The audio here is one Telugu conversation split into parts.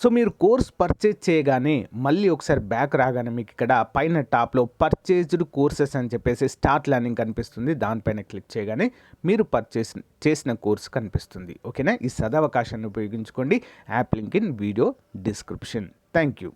సో మీరు కోర్స్ పర్చేజ్ చేయగానే మళ్ళీ ఒకసారి బ్యాక్ రాగానే మీకు ఇక్కడ పైన టాప్లో పర్చేజ్డ్ కోర్సెస్ అని చెప్పేసి స్టార్ట్ లర్నింగ్ కనిపిస్తుంది. దానిపైన క్లిక్ చేయగానే మీరు పర్చేస్ చేసిన కోర్స్ కనిపిస్తుంది. ఓకేనా? ఈ సదవకాశాన్ని ఉపయోగించుకోండి. App link in video description thank you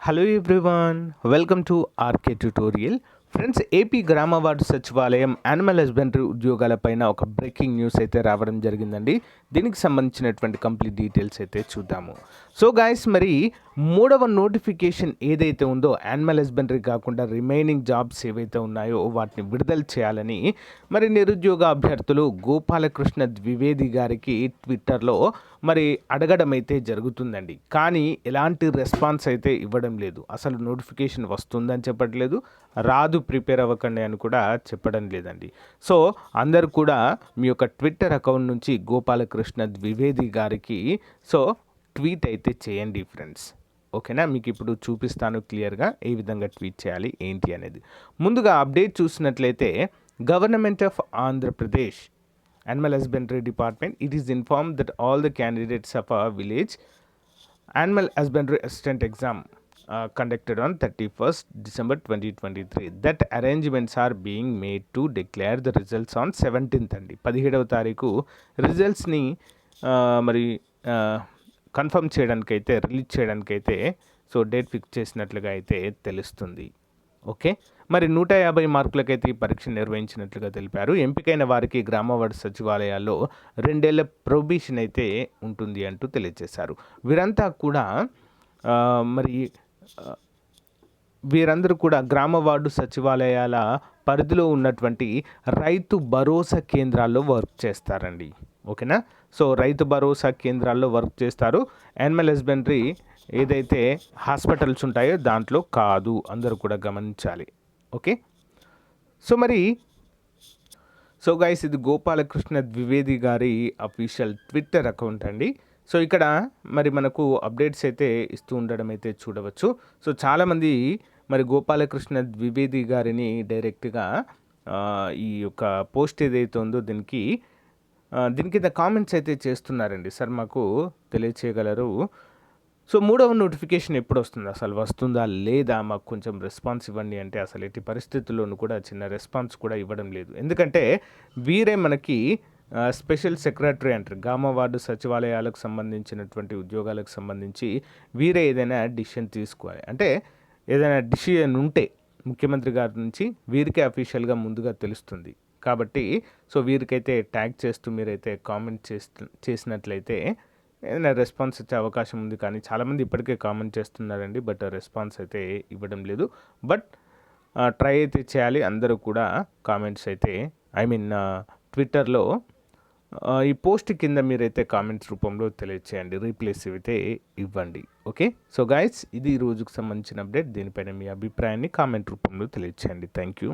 hello everyone welcome to RK tutorial friends AP గ్రామ వార్డు సచివాలయం యానిమల్ హస్బెండరీ ఉద్యోగాలపైన ఒక బ్రేకింగ్ న్యూస్ అయితే రావడం జరిగిందండి దీనికి సంబంధించినటువంటి కంప్లీట్ డీటెయిల్స్ అయితే చూద్దాము సో గాయస్ మరి మూడవ నోటిఫికేషన్ ఏదైతే ఉందో యానిమల్ హస్బెండరీ కాకుండా రిమైనింగ్ జాబ్స్ ఏవైతే ఉన్నాయో వాటిని విడుదల చేయాలని మరి నిరుద్యోగ అభ్యర్థులు గోపాలకృష్ణ ద్వివేది గారికి ట్విట్టర్లో మరి అడగడం అయితే జరుగుతుందండి కానీ ఎలాంటి రెస్పాన్స్ అయితే ఇవ్వడం లేదు అసలు నోటిఫికేషన్ వస్తుందని చెప్పట్లేదు రాదు ప్రిపేర్ అవ్వకండి అని కూడా చెప్పడం లేదండి. సో అందరు కూడా మీ యొక్క ట్విట్టర్ అకౌంట్ నుంచి గోపాలకృష్ణ ద్వివేది గారికి సో ట్వీట్ అయితే చేయండి ఫ్రెండ్స్. ఓకేనా? మీకు ఇప్పుడు చూపిస్తాను క్లియర్గా ఏ విధంగా ట్వీట్ చేయాలి ఏంటి అనేది. ముందుగా అప్డేట్ చూసినట్లయితే government of Andhra Pradesh animal husbandry department it is informed that all the candidates of a village animal husbandry assistant exam uh, conducted on 31st december 2023 that arrangements are being made to declare the results on 17th అండి పదిహేడవ తారీఖు రిజల్ట్స్ని uh, మరి uh, కన్ఫర్మ్ చేయడానికైతే రిలీజ్ చేయడానికైతే సో డేట్ ఫిక్స్ చేసినట్లుగా అయితే తెలుస్తుంది. ఓకే మరి నూట యాభై మార్కులకైతే ఈ పరీక్ష నిర్వహించినట్లుగా తెలిపారు. ఎంపికైన వారికి గ్రామవార్డు సచివాలయాల్లో రెండేళ్ళ ప్రొబిషన్ అయితే ఉంటుంది అంటూ తెలియజేశారు. వీరంతా కూడా uh, మరి వీరందరూ కూడా గ్రామ వార్డు సచివాలయాల పరిధిలో ఉన్నటువంటి రైతు భరోసా కేంద్రాల్లో వర్క్ చేస్తారండి. ఓకేనా? సో రైతు భరోసా కేంద్రాల్లో వర్క్ చేస్తారు. యానిమల్ హస్బెండరీ ఏదైతే హాస్పిటల్స్ ఉంటాయో దాంట్లో కాదు. అందరూ కూడా గమనించాలి. ఓకే? సో మరి సో గైస్ ఇది గోపాలకృష్ణ ద్వివేది గారి అఫీషియల్ ట్విట్టర్ అకౌంట్ అండి. సో ఇక్కడ మరి మనకు అప్డేట్స్ అయితే ఇస్తూ ఉండడం అయితే చూడవచ్చు. సో చాలామంది మరి గోపాలకృష్ణ ద్వివేది గారిని డైరెక్ట్గా ఈ యొక్క పోస్ట్ ఏదైతే ఉందో దీనికి దీని కింద కామెంట్స్ అయితే చేస్తున్నారండి. సార్ మాకు తెలియచేయగలరు. సో మూడవ నోటిఫికేషన్ ఎప్పుడు వస్తుంది? అసలు వస్తుందా లేదా? మాకు కొంచెం రెస్పాన్స్ ఇవ్వండి అంటే అసలు ఎట్టి పరిస్థితుల్లోనూ కూడా చిన్న రెస్పాన్స్ కూడా ఇవ్వడం లేదు. ఎందుకంటే వీరే మనకి స్పెషల్ సెక్రటరీ అంటారు. గ్రామ వార్డు సచివాలయాలకు సంబంధించినటువంటి ఉద్యోగాలకు సంబంధించి వీరే ఏదైనా డిసిషన్ తీసుకోవాలి. అంటే ఏదైనా డిసిషన్ ఉంటే ముఖ్యమంత్రి గారి నుంచి వీరికే అఫీషియల్గా ముందుగా తెలుస్తుంది. కాబట్టి సో వీరికైతే ట్యాగ్ చేస్తూ మీరైతే కామెంట్ చేస్తు చేసినట్లయితే ఏదైనా రెస్పాన్స్ వచ్చే అవకాశం ఉంది. కానీ చాలామంది ఇప్పటికే కామెంట్ చేస్తున్నారండి. బట్ రెస్పాన్స్ అయితే ఇవ్వడం లేదు. బట్ ట్రై అయితే చేయాలి. అందరూ కూడా కామెంట్స్ అయితే ఐ మీన్ ట్విట్టర్లో ఈ పోస్ట్ కింద మీరైతే కామెంట్స్ రూపంలో తెలియచేయండి. రీప్లేస్ అయితే ఇవ్వండి. ఓకే? సో గాయస్ ఇది ఈ రోజుకు సంబంధించిన అప్డేట్. దీనిపైన మీ అభిప్రాయాన్ని కామెంట్ రూపంలో తెలియచేయండి. Thank you